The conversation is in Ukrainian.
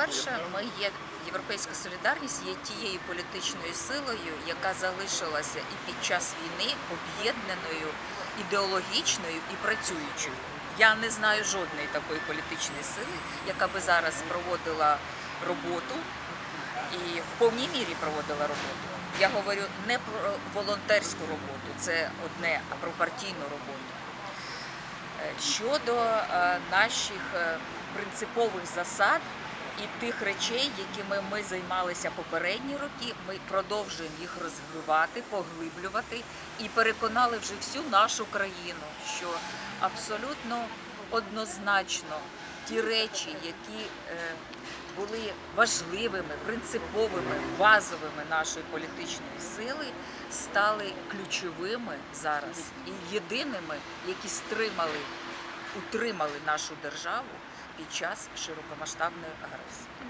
По-перше, ми є європейська солідарність є тією політичною силою, яка залишилася і під час війни об'єднаною ідеологічною і працюючою. Я не знаю жодної такої політичної сили, яка би зараз проводила роботу і в повній мірі проводила роботу. Я говорю не про волонтерську роботу, це одне, а про партійну роботу. Е, Щодо е, наших е, принципових засад і тих речей, якими ми займалися попередні роки, ми продовжуємо їх розвивати, поглиблювати і переконали вже всю нашу країну, що абсолютно однозначно ті речі, які е, були важливими, принциповими, базовими нашої політичної сили, стали ключовими зараз і єдиними, які стримали, утримали нашу державу під час широкомасштабної агресії.